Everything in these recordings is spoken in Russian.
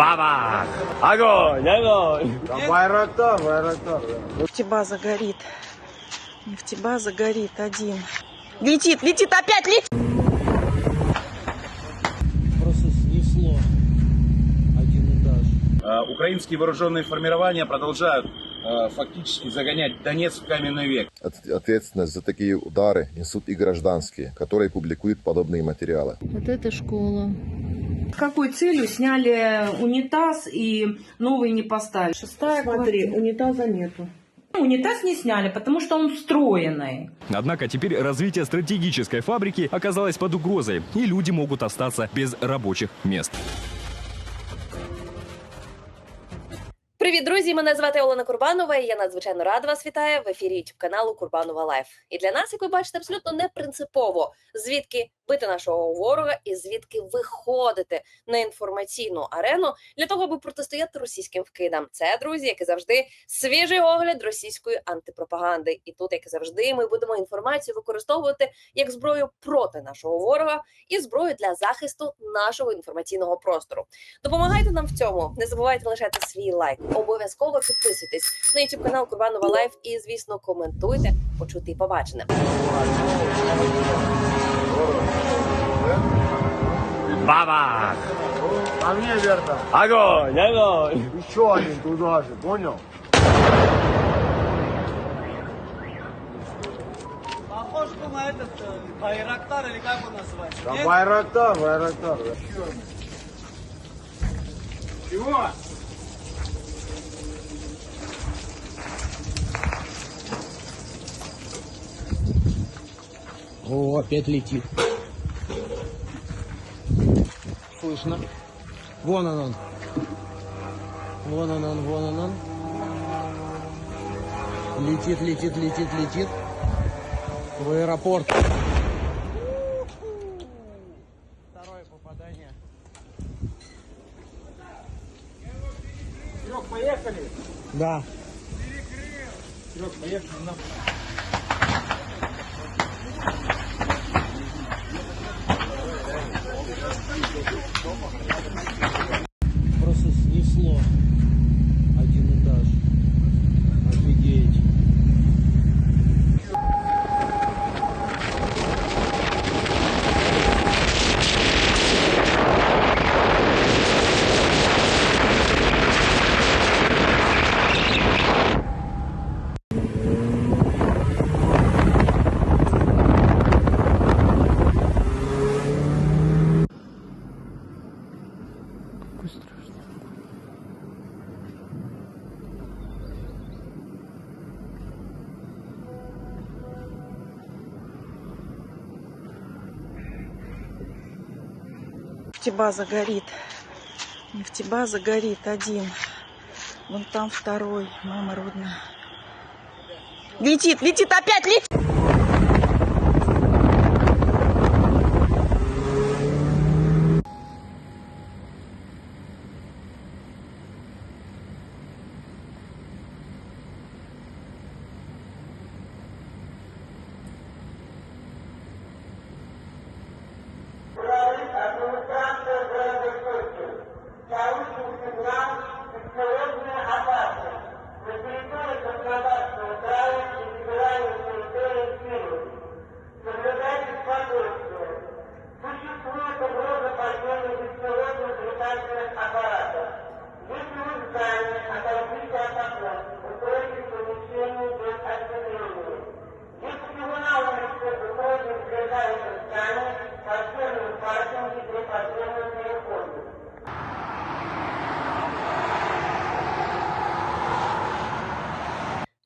Баба! Огонь, огонь! Байрактар, Байрактар. Нефтебаза горит. Нефтебаза горит один. Летит, летит, опять летит! Просто снесло один этаж. Э, Украинские вооруженные формирования продолжают э, фактически загонять Донецк в каменный век. От- Ответственность за такие удары несут и гражданские, которые публикуют подобные материалы. Вот это школа. С какой целью сняли унитаз и новый не поставили? Шестая Смотри, квартира. унитаза нету. Унитаз не сняли, потому что он встроенный. Однако теперь развитие стратегической фабрики оказалось под угрозой, и люди могут остаться без рабочих мест. Привіт, друзі! Мене звати Олена Курбанова. і Я надзвичайно рада вас вітаю в ефірі youtube каналу Курбанова Лайф. І для нас, як ви бачите, абсолютно не принципово звідки бити нашого ворога і звідки виходити на інформаційну арену для того, аби протистояти російським вкидам. Це друзі, як і завжди, свіжий огляд російської антипропаганди. І тут, як і завжди, ми будемо інформацію використовувати як зброю проти нашого ворога і зброю для захисту нашого інформаційного простору. Допомагайте нам в цьому. Не забувайте лишати свій лайк Обов'язково підписуйтесь на YouTube канал Курбанова Лайф і, звісно, коментуйте, почути і побачене. Баба! Ко мне, Верта. Огонь, огонь! Еще один туда же, понял? Похож на этот э, Байрактар или как он называется? Да Байрактар, Байрактар. Чего? О, опять летит. Слышно. Вон он он. Вон он он, вон он он. Летит, летит, летит, летит. В аэропорт. Второе попадание. Серег, поехали? Да. Серег, поехали. На... Просто снесло один этаж. Офигеть. Нефтебаза горит. Нефтебаза горит один. Вон там второй, мама родная. Летит, летит, опять летит!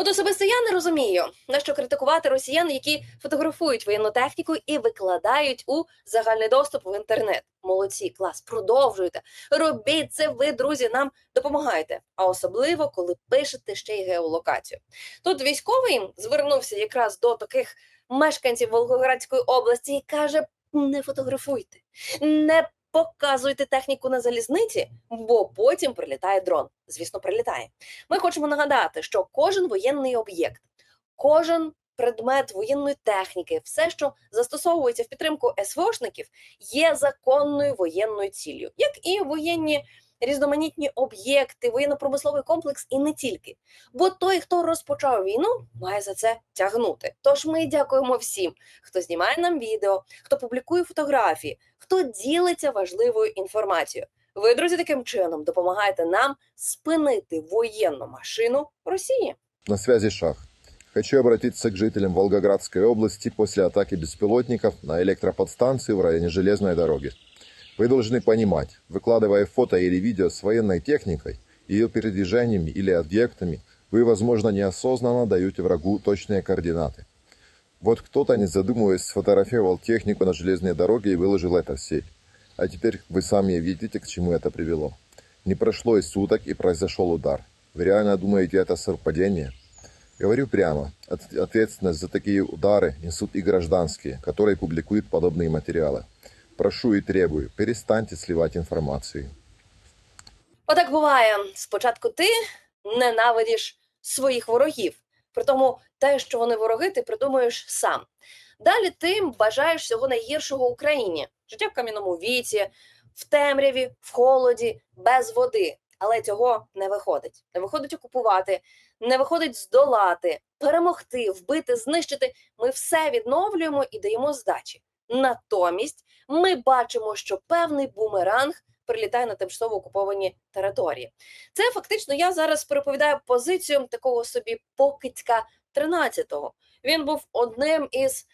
От особисто я не розумію, на що критикувати росіян, які фотографують воєнну техніку і викладають у загальний доступ в інтернет. Молодці, клас, продовжуйте. Робіть це ви, друзі, нам допомагаєте. А особливо, коли пишете ще й геолокацію. Тут військовий звернувся якраз до таких мешканців Волгоградської області і каже: не фотографуйте, не показуйте техніку на залізниці, бо потім прилітає дрон. Звісно, прилітає. Ми хочемо нагадати, що кожен воєнний об'єкт, кожен предмет воєнної техніки, все, що застосовується в підтримку СВОшників, є законною воєнною ціллю, як і воєнні різноманітні об'єкти, воєнно-промисловий комплекс і не тільки. Бо той, хто розпочав війну, має за це тягнути. Тож ми дякуємо всім, хто знімає нам відео, хто публікує фотографії, хто ділиться важливою інформацією. Ви, друзі, таким чином допомагаєте нам спинити воєнну машину Росії. На связи Шах. Хочу обратиться к жителям Волгоградской области после атаки беспилотников на электроподстанции в районе железной дороги. Вы должны понимать, выкладывая фото или видео с военной техникой, ее передвижениями или объектами, вы, возможно, неосознанно даете врагу точные координаты. Вот кто-то, не задумываясь, сфотографировал технику на железной дороге и выложил это в сеть. А теперь вы сами видите, к чему это привело. Не прошло и суток, и произошел удар. Вы реально думаете, это совпадение? Говорю прямо, от- ответственность за такие удары несут и гражданские, которые публикуют подобные материалы. Прошу и требую, перестаньте сливать информацию. Отак буває. Спочатку ти ненавидиш своїх ворогів. Притому те, що вони вороги, ти придумуєш сам. Далі ти бажаєш всього найгіршого Україні: життя в кам'яному віці, в темряві, в холоді, без води. Але цього не виходить. Не виходить окупувати, не виходить здолати, перемогти, вбити, знищити. Ми все відновлюємо і даємо здачі. Натомість ми бачимо, що певний бумеранг прилітає на тимчасово окуповані території. Це фактично я зараз переповідаю позицію такого собі покидька 13-го. Він був одним із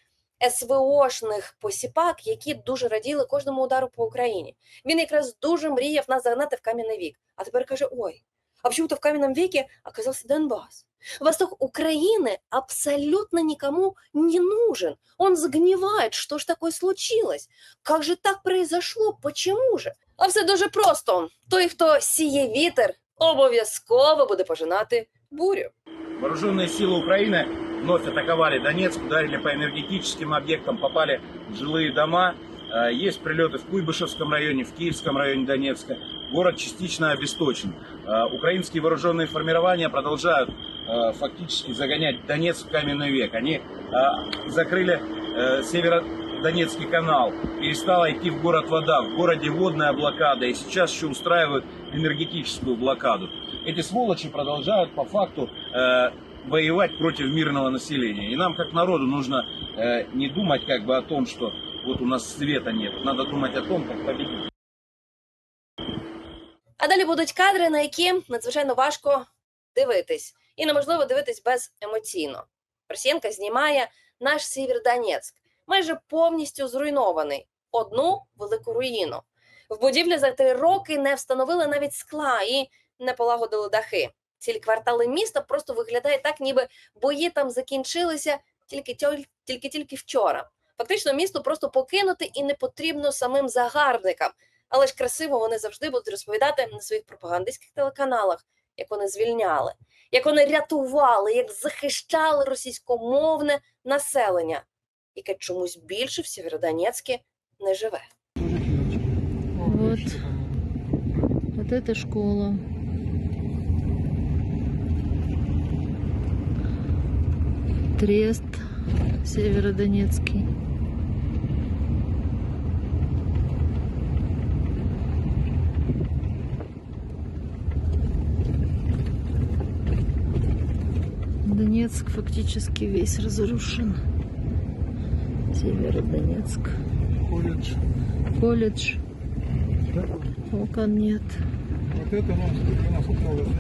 СВОшних посіпак, які дуже раділи кожному удару по Україні. Він якраз дуже мріяв нас загнати в кам'яний вік. А тепер каже: ой, а почему-то в каменном веке оказался Донбасс. Восток Украины абсолютно никому не нужен. Он загнивает. Что ж такое случилось? Как же так произошло? Почему же? А все дуже просто. Той, хто сіє вітер, обов'язково буде пожинати бурю. Вооруженные силы Украины вновь атаковали Донецк, ударили по энергетическим объектам, попали в жилые дома. Э, Есть прилеты в Куйбышевском районе, в Киевском районе Донецка. Город частично обесточен. Э, Украинские вооруженные формирования продолжают э, фактически загонять Донецк в каменный век. Они э, закрыли э, Северодонецкий канал, перестала идти в город вода, в городе водная блокада, и сейчас еще устраивают энергетическую блокаду. Эти сволочи продолжают по факту э, воевать против мирного населения. И нам, как народу, нужно э, не думать как бы о том, что вот у нас света нет. Надо думать о том, как победить. А далі будуть кадри, на які надзвичайно важко дивитись, і неможливо дивитись беземоційно. Росіянка знімає наш Сєвєродонецьк, Майже повністю зруйнований. Одну велику руїну. В будівлі за три роки не встановили навіть скла і не полагодили дахи. Цілі квартали міста просто виглядає так, ніби бої там закінчилися тільки тьоль- тільки тільки вчора. Фактично, місто просто покинути і не потрібно самим загарбникам. Але ж красиво вони завжди будуть розповідати на своїх пропагандистських телеканалах, як вони звільняли, як вони рятували, як захищали російськомовне населення, яке чомусь більше в Сєвєродонецьку не живе. Вот. Вот это школа. Трест Северодонецкий. Донецк фактически весь разрушен. Северодонецк. Колледж. Колледж. Окон нет. Вот это у нас, у нас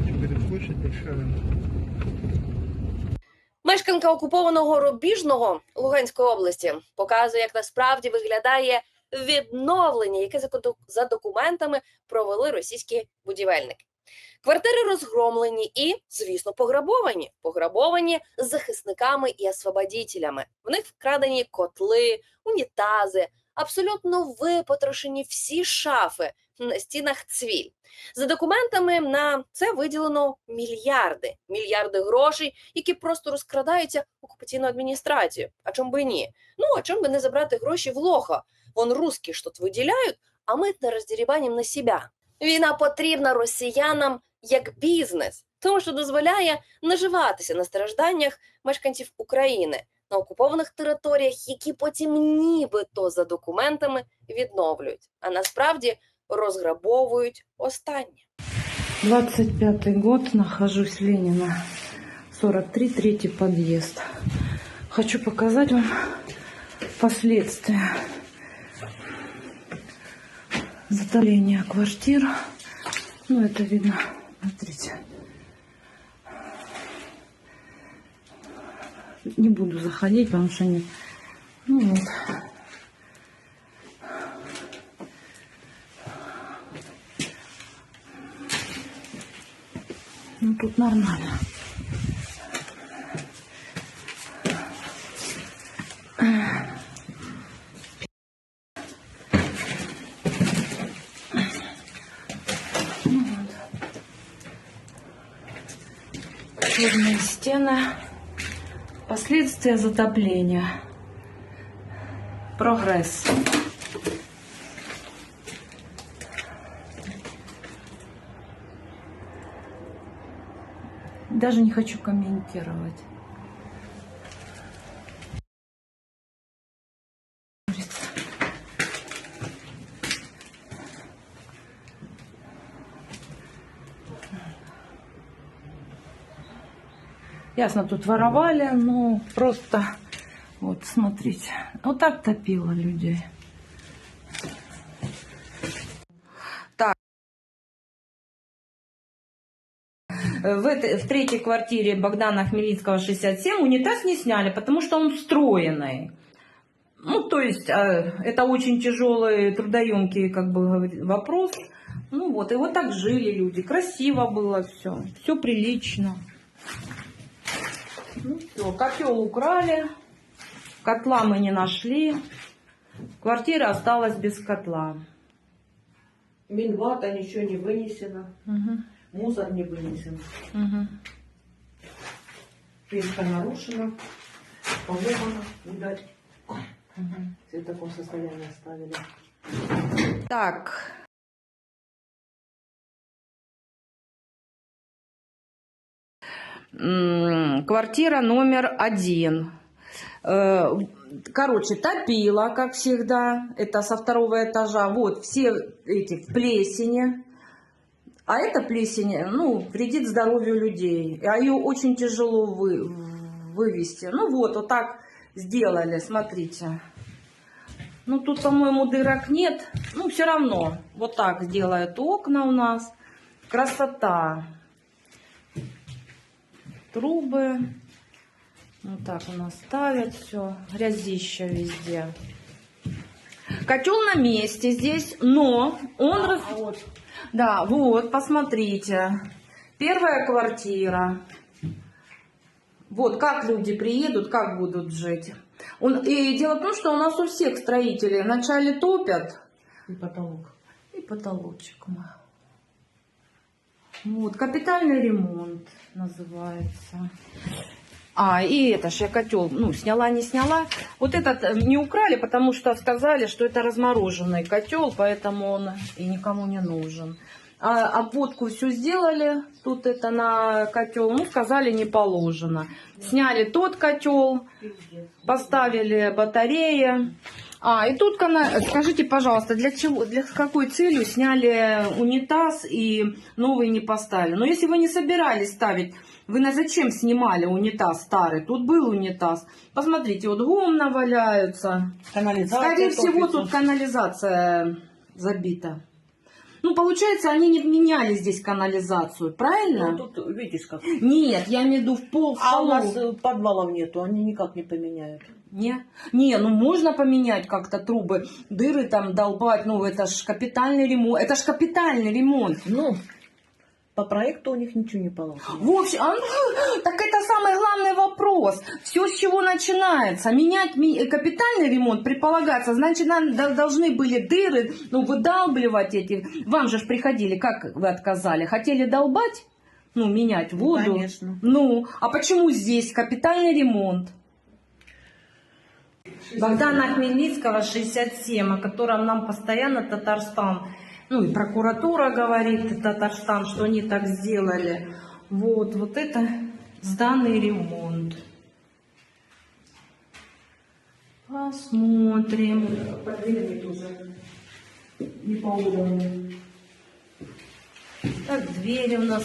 ним говорит, площадь большая. Мешканка окупованого Рубіжного Луганської області показує, як насправді виглядає відновлення, яке за документами провели російські будівельники. Квартири розгромлені і, звісно, пограбовані. Пограбовані захисниками і освободітелями. В них вкрадені котли, унітази, абсолютно випотрошені всі шафи на стінах цвіль. За документами на це виділено мільярди, мільярди грошей, які просто розкрадаються окупаційною адміністрацією. А чому би ні? Ну а чому би не забрати гроші в лоха? Вон русські ж тут виділяють, а ми на роздірібанім на себе. Війна потрібна росіянам як бізнес, тому що дозволяє наживатися на стражданнях мешканців України на окупованих територіях, які потім нібито за документами відновлюють, а насправді розграбовують останнє. 25 год, нахожусь Ленина, 43, третий подъезд. Хочу показать вам последствия затопления квартир. Ну, это видно, смотрите. Не буду заходить, потому что они... Ну, вот. Ну, тут нормально. Черные стены. Последствия затопления. Прогресс. Даже не хочу комментировать. Ясно, тут воровали, но просто, вот, смотрите, вот так топило людей. Так. В, этой, в третьей квартире Богдана Хмельницкого 67 унитаз не сняли, потому что он встроенный. Ну, то есть, э, это очень тяжелый, трудоемкий, как бы вопрос. Ну вот, и вот так жили люди. Красиво было все, все прилично. Ну все, котел украли, котла мы не нашли, квартира осталась без котла. Минвата ничего не вынесено, мусор не вынесен. Печка нарушена, поломана, видать. Все в таком состоянии оставили. Так. Квартира номер один. Э, Короче, топила, как всегда. Это со второго этажа. Вот все эти в плесени. А эта плесень, ну, вредит здоровью людей. А ее очень тяжело вы, вывести. Ну вот, вот так сделали, смотрите. Ну, тут, по-моему, дырок нет. Ну, все равно. Вот так делают окна у нас. Красота. Трубы. Вот так у нас ставят все. Грязища везде. Котел на месте здесь, но он... раз- Да, вот, посмотрите. Первая квартира. Вот как люди приедут, как будут жить. Он, и дело в том, что у нас у всех строителей вначале топят. И потолок. И потолочек. мы. Вот, капитальный ремонт называется. А, и это ж я котел, ну, сняла, не сняла. Вот этот э, не украли, потому что сказали, что это размороженный котел, поэтому он и никому не нужен. А обводку все сделали, тут это на котел, ну, сказали, не положено. Сняли тот котел, поставили батареи. А, и тут, скажите, пожалуйста, для чего, для с какой целью сняли унитаз и новый не поставили? Но если вы не собирались ставить, вы на зачем снимали унитаз старый? Тут был унитаз. Посмотрите, вот гумна валяются. Канализация Скорее всего, топится. тут канализация забита. Ну, получается, они не меняли здесь канализацию, правильно? Ну, тут видишь как. Нет, я имею в виду в пол, в А у нас э, подвалов нету, они никак не поменяют. Не? Не, ну можно поменять как-то трубы, дыры там долбать, ну это ж капитальный ремонт, это ж капитальный ремонт. Ну, по проекту у них ничего не получится. В общем, а, ну, так это самый главный вопрос. Все с чего начинается. Менять капитальный ремонт предполагается, значит, нам до- должны были дыры, ну, выдалбливать эти. Вам же приходили, как вы отказали? Хотели долбать? Ну, менять воду? конечно. Ну, а почему здесь капитальный ремонт? Богдана Хмельницкого 67, о котором нам постоянно Татарстан, ну и прокуратура говорит, Татарстан, что они так сделали. Вот, вот это сданный ремонт. Посмотрим. Подвинуть уже не по уровню. Так, двери у нас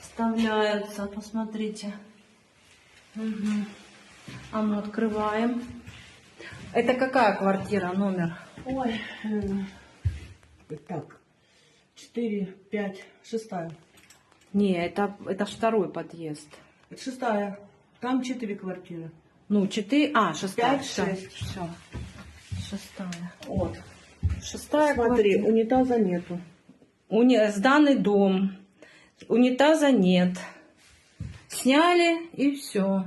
вставляются, посмотрите. Мгм. А мы открываем. Это какая квартира, номер? Ой. э, Так. Четыре, пять, шестая. Не, это, это ж второй подъезд. Это шестая. Там четыре квартиры. Ну, четыре, а, шестая. Пять, всё, шесть. всё. Шестая. Вот. Шестая Смотри, квартира. унитаза нету. Уни... Сданный дом. Унитаза нет. Сняли и все.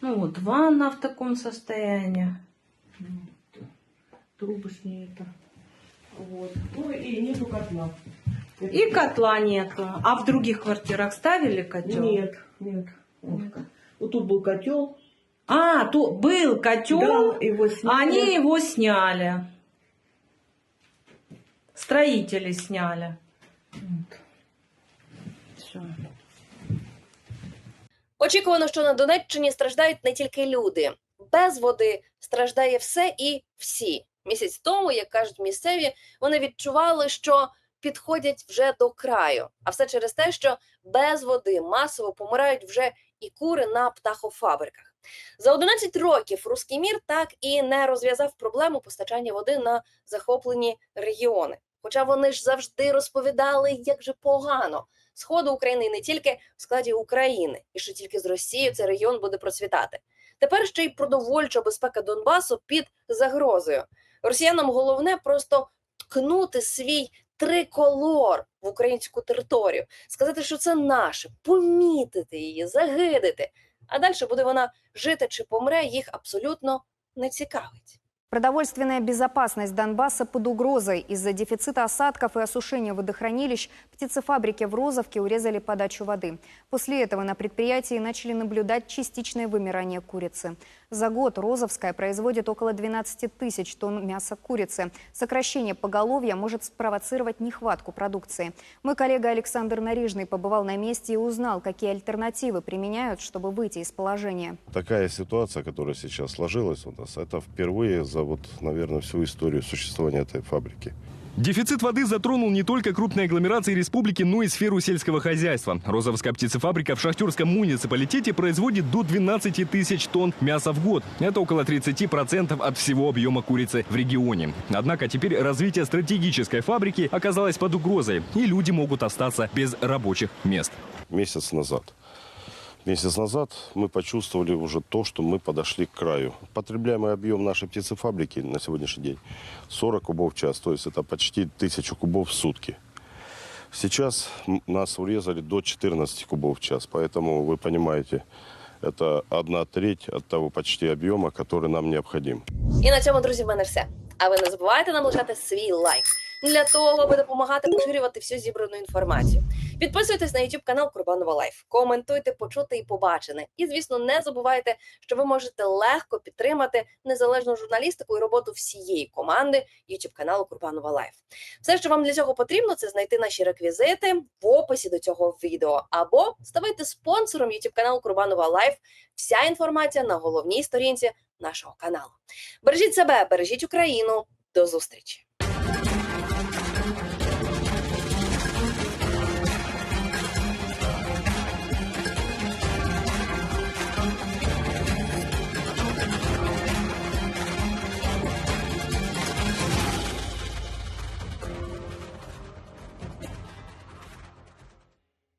Ну вот, ванна в таком состоянии Трубы с ней это. Вот. Ну и нету котла. И котла нету. А в других квартирах ставили котел? Нет, нет. Вот. Вот тут был котел. А, тут был котел, Да, его сняли. они его сняли. Строители сняли. Все. Очікувано, що на Донеччині страждають не тільки люди. Без води страждає все і всі. Місяць тому, як кажуть місцеві, вони відчували, що підходять вже до краю. А все через те, що без води масово помирають вже і кури на птахофабриках. За 11 років руський мір так і не розв'язав проблему постачання води на захоплені регіони. Хоча вони ж завжди розповідали, як же погано сходу України і не тільки в складі України, і що тільки з Росією цей регіон буде процвітати. Тепер ще й продовольча безпека Донбасу під загрозою. Росіянам головне просто ткнути свій триколор в українську територію, сказати, що це наше, помітити її, загидити. А далі буде вона жити чи помре, їх абсолютно не цікавить. Продовольственная безопасность Донбасса под угрозой. Из-за дефицита осадков и осушения водохранилищ птицефабрики в Розовке урезали подачу воды. После этого на предприятии начали наблюдать частичное вымирание курицы. За год Розовская производит около 12 тысяч тонн мяса курицы. Сокращение поголовья может спровоцировать нехватку продукции. Мой коллега Александр Нарижный побывал на месте и узнал, какие альтернативы применяют, чтобы выйти из положения. Такая ситуация, которая сейчас сложилась у нас, это впервые за вот, наверное, всю историю существования этой фабрики. Дефицит воды затронул не только крупные агломерации республики, но и сферу сельского хозяйства. Розовская птицефабрика в Шахтерском муниципалитете производит до 12 тысяч тонн мяса в год. Это около 30% от всего объема курицы в регионе. Однако теперь развитие стратегической фабрики оказалось под угрозой, и люди могут остаться без рабочих мест. Месяц назад. Месяц назад мы почувствовали уже то, что мы подошли к краю. Потребляемый объем нашей птицефабрики на сегодняшний день 40 кубов в час, то есть это почти 1000 кубов в сутки. Сейчас м, нас урезали до 14 кубов в час, поэтому вы понимаете, это одна треть от того почти объема, который нам необходим. І на цьому, друзі, в мене все. А ви не забувайте нам лишати свій лайк для того, аби допомагати поширювати всю зібрану інформацію. Підписуйтесь на YouTube канал Курбанова Лайф, коментуйте, почути і побачене. І, звісно, не забувайте, що ви можете легко підтримати незалежну журналістику і роботу всієї команди YouTube каналу Курбанова Лайф. Все, що вам для цього потрібно, це знайти наші реквізити в описі до цього відео або ставайте спонсором YouTube каналу Курбанова Лайф. Вся інформація на головній сторінці нашого каналу. Бережіть себе, бережіть Україну. До зустрічі!